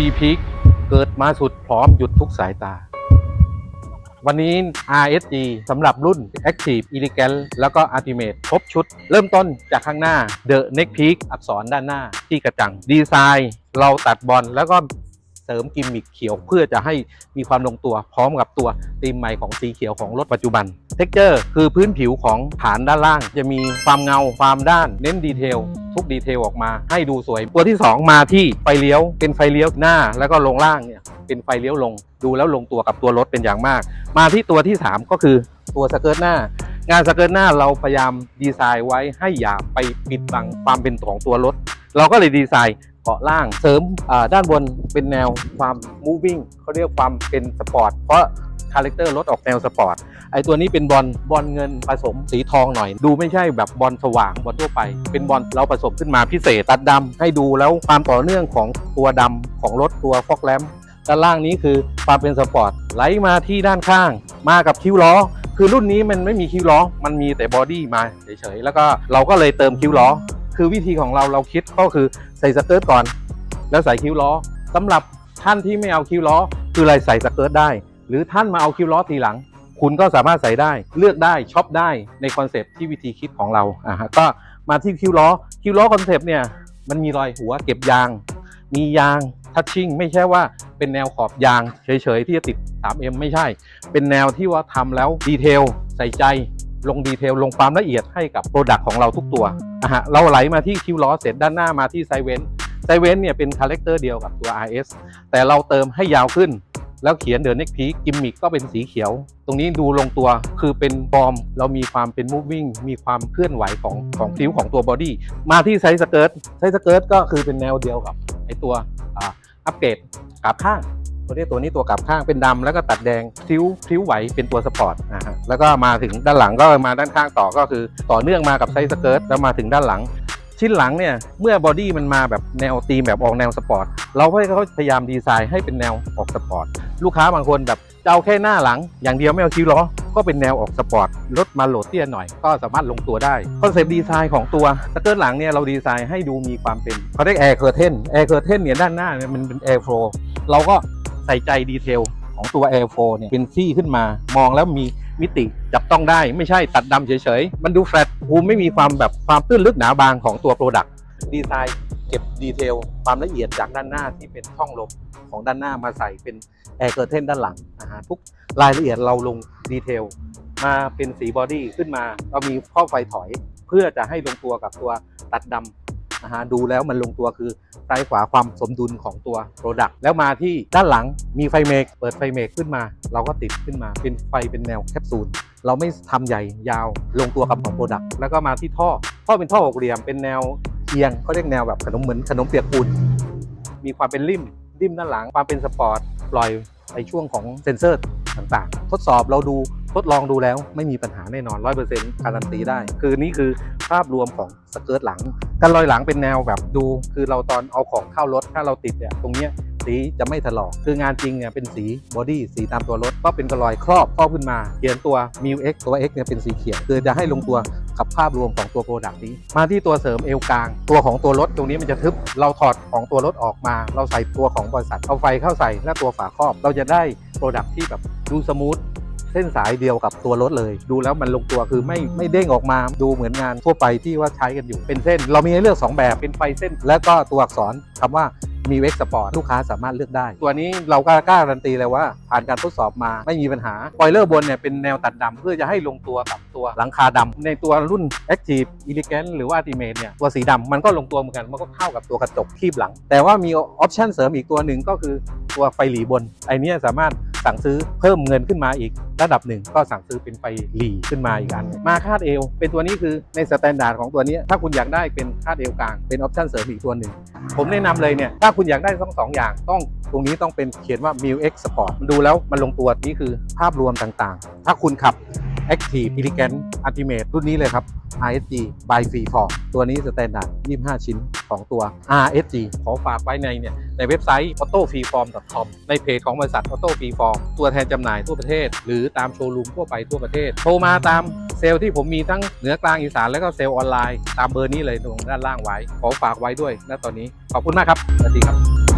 RV Peak เกิดมาสุดพร้อมหยุดทุกสายตา วันนี้ RSG สำหรับรุ่น Active Elegant แล้วก็ Ultimate ครบชุด เริ่มต้นจากข้างหน้า The Neck Peak อักษรด้านหน้าที่กระจัง ดีไซน์เราตัดบอลแล้วก็เสริมกิมมิคเขียวเพื่อจะให้มีความลงตัวพร้อมกับตัวธีมใหม่ของสีเขียวของรถปัจจุบัน เท็กเจอร์คือพื้นผิวของฐานด้านล่าง จะมีความเงาความด้านเน้นดีเทล ทุกดีเทลออกมาให้ดูสวย ตัวที่ 2 มาที่ไฟเลี้ยว เป็นไฟเลี้ยวหน้าแล้วก็ลงล่างเนี่ยเป็นไฟเลี้ยวลง ดูแล้วลงตัวกับตัวรถเป็นอย่างมาก มาที่ตัวที่ 3 ก็คือตัวสเกิร์ตหน้างานสเกิร์ตหน้าเราพยายามดีไซน์ไว้ให้อย่าไปปิดบังความเป็นของตัวรถ เราก็เลยดีไซน์เกาะล่างเสริมด้านบนเป็นแนวความ moving เขาเรียกความเป็นสปอร์ตเพราะ คาแรคเตอร์รถออกแนวสปอร์ตไอตัวนี้เป็นบอลบอลเงินผสมสีทองหน่อย ดูไม่ใช่แบบบอลสว่างบอลทั่วไป เป็นบอลเราผสมขึ้นมาพิเศษตัดดำให้ดูแล้วความต่อเนื่องของตัวดำของรถตัวฟอกแลมด้านล่างนี้คือความเป็นสปอร์ตไหลมาที่ด้านข้าง มากับคิ้วล้อ คือรุ่นนี้มันไม่มีคิ้วล้อ มันมีแต่บอดี้มาเฉยๆแล้วก็เราก็เลยเติมคิ้วล้อ คือวิธีของเราเราคิดก็คือใส่สเกิร์ตก่อน แล้วใส่คิ้วล้อสำหรับท่านที่ไม่เอาคิ้วล้อ คืออะไรใส่สเกิร์ตได้ หรือท่านมาเอาคิวล้อทีหลัง คุณก็สามารถใส่ได้เลือกได้ช็อปได้ในคอนเซปต์ที่วิธีคิดของเราอะก็มาที่คิวล้อคิวล้อคอนเซปต์เนี่ยมันมีรอยหัวเก็บยาง มียางทัชชิ่งไม่ใช่ว่าเป็นแนวขอบยางเฉยๆที่จะติด 3M ไม่ใช่ เป็นแนวที่ว่าทำแล้วดีเทลใส่ใจลงดีเทลลงความละเอียดให้กับโปรดักต์ของเราทุกตัวอะฮะเราไหลมาที่คิวล้อเสร็จด้านหน้ามาที่ไซเวนไซเวนเนี่ยเป็นคาแรคเตอร์เดียวกับตัว RS แต่เราเติมให้ยาวขึ้น แล้วเขียนเด e นเน็กพีกิมมิกก็เป็นสีเขียว ตรงนี้ดูลงตัวคือเป็นฟอร์ม เรามีความเป็น moving มีความเคลื่อนไหวของของผิวของตัวบอดี้มาที่ไซส์สเกิร์ตไซส์สเกิร์ตก็คือเป็นแนวเดียวกับไอตัวอัปเกรดกราบข้างตัวนี้ตัวนี้ตัวกลับข้างเป็นดำแล้วก็ตัดแดงพิ้วพิ้วไหวเป็นตัวสปอร์ตนะฮะแล้วก็มาถึงด้านหลังก็มาด้านข้างต่อก็คือ ต่อเนื่องมากับไซส์สเกิร์ตแล้วมาถึงด้านหลัง ชิ้นหลังเนี่ยเมื่อบอดี้มันมาแบบแนวตีมแบบออกแนวสปอร์ตเราก็เขาพยายามดีไซน์ให้เป็นแนวออกสปอร์ตลูกค้าบางคนแบบจะเอาแค่หน้าหลัง อย่างเดียวไม่เอาคิ้วล้อก็เป็นแนวออกสปอร์ตลดมาโหลดเตี้ยหน่อย ก็สามารถลงตัวได้คอนเซปต์ดีไซน์ของตัวสเกิร์ตหลังเนี่ยเราดีไซน์ให้ดูมีความเป็นเขาเรียกแอร์เคอร์เทนแอร์เคอร์เทนเนี่ยด้านหน้าเนี่ยมันเป็นแอร์โฟลเราก็ใส่ใจดีเทลของตัว Air 4เนี่ยเป็นซี่ขึ้นมามองแล้วมี มิติจับต้องได้ไม่ใช่ตัดดำเฉยๆ มันดูแฟลตภูมิไม่มีความแบบความตื้นลึกหนาบางของตัวโปรดักต์ดีไซน์เก็บดีเทลความละเอียดจากด้านหน้าที่เป็นช่องลมของด้านหน้ามาใส่เป็นแอร์เกอร์เทนด้านหลังนะฮะทุกรายละเอียดเราลงดีเทลมาเป็นสีบอดี้ขึ้นมาเรามีข้อไฟถอย เพื่อจะให้ลงตัวกับตัวตัดดำ นะฮะดูแล้วมันลงตัวคือซ้ายขวาความสมดุลของตัวโปรดักต์แล้วมาที่ด้านหลังมีไฟเมกเปิดไฟเมกขึ้นมา เราก็ติดขึ้นมาเป็นไฟเป็นแนวแคปซูลเราไม่ทำใหญ่ยาวลงตัวกับของโปรดักต์แล้วก็มาที่ท่อท่อเป็นท่อหกเหลี่ยมเป็นแนวเอียงเขาเรียกแนวแบบขนมเหมือนขนมเปียกปูนมีความเป็นริมริมด้านหลังความเป็นสปอร์ตปล่อยในช่วงของเซนเซอร์ต่างๆ ทดสอบเราดู ทดลองดูแล้วไม่มีปัญหาแน่นอน 100%การันตีได้ คือนี่คือภาพรวมของสเกิร์ตหลัง การลอยหลังเป็นแนวแบบดู คือเราตอนเอาของเข้ารถถ้าเราติดเนี่ยตรงเนี้ยสีจะไม่ถลอกคืองานจริงเนี่ยเป็นสีบอดี้สีตามตัวรถก็เป็นกระลอยครอบครอบขึ้นมาเขียนตัว m i u X ตัว X เนี่ยเป็นสีเขียวคือจะให้ลงตัวกับภาพรวมของตัวโปรดักต์นี้ มาที่ตัวเสริมเอวกลาง ตัวของตัวรถตรงนี้มันจะทึบ เราถอดของตัวรถออกมา เราใส่ตัวของบริษัทเอาไฟเข้าใส่และตัวฝาครอบ เราจะได้โปรดักต์ที่แบบดูสมูท เส้นสายเดียวกับตัวรถเลย ดูแล้วมันลงตัวคือไม่ไม่เด้งออกมาดูเหมือนงานทั่วไปที่ว่าใช้กันอยู่เป็นเส้น เรามีให้เลือก 2 แบบเป็นไฟเส้น แล้วก็ตัวอักษรคำว่ามีเวกสปอร์ตลูกค้าสามารถเลือกได้ ตัวนี้เราก็กล้าการันตีเลยว่า ผ่านการทดสอบมาไม่มีปัญหาปอยเลอร์บนเนี่ยเป็นแนวตัดดำเพื่อจะให้ลงตัวกับตัวหลังคาดำในตัวรุ่น Active Elegant หรือว่า Ultimate เนี่ยตัวสีดำมันก็ลงตัวเหมือนกัน มันก็เข้ากับตัวกระจกคีบหลัง แต่ว่ามีออปชันเสริมอีกตัวหนึ่งก็คือตัวไฟหลีบนไอเนี้ยสามารถ สั่งซื้อเพิ่มเงินขึ้นมาอีก ระดับหนึ่งก็สั่งซื้อเป็นไฟหลีขึ้นมาอีกอัน มาคาดเอว เป็นตัวนี้คือในสแตนดาร์ดของตัวนี้ ถ้าคุณอยากได้เป็นคาดเอวกลางเป็นออปชั่นเสริมอีกตัวหนึ่ง ผมแนะนำเลยเนี่ยถ้าคุณอยากได้ทั้งสองอย่างต้องตรงนี้ต้องเป็นเขียนว่า m i l X Sport มันดูแล้วมันลงตัวนี่คือภาพรวมต่างๆ ถ้าคุณขับ Active Elegant Ultimate รุ่นนี้เลยครับ RSG by Free f o r ตัวนี้สแตนดาร์ด25 ชิ้นของตัว RSG ขอฝากไว้ในเนี่ย ในเว็บไซต์ autofreeform.com ในเพจของบริษัท Auto Freeform ตัวแทนจำหน่ายทั่วประเทศ หรือตามโชว์รูมทั่วไปทั่วประเทศ โทรมาตามเซลล์ที่ผมมีทั้งเหนือกลางอีสานและก็เซลล์ออนไลน์ ตามเบอร์นี้เลยตรงด้านล่างไว้ ขอฝากไว้ด้วยณตอนนี้ขอบคุณมากครับสวัสดีครับ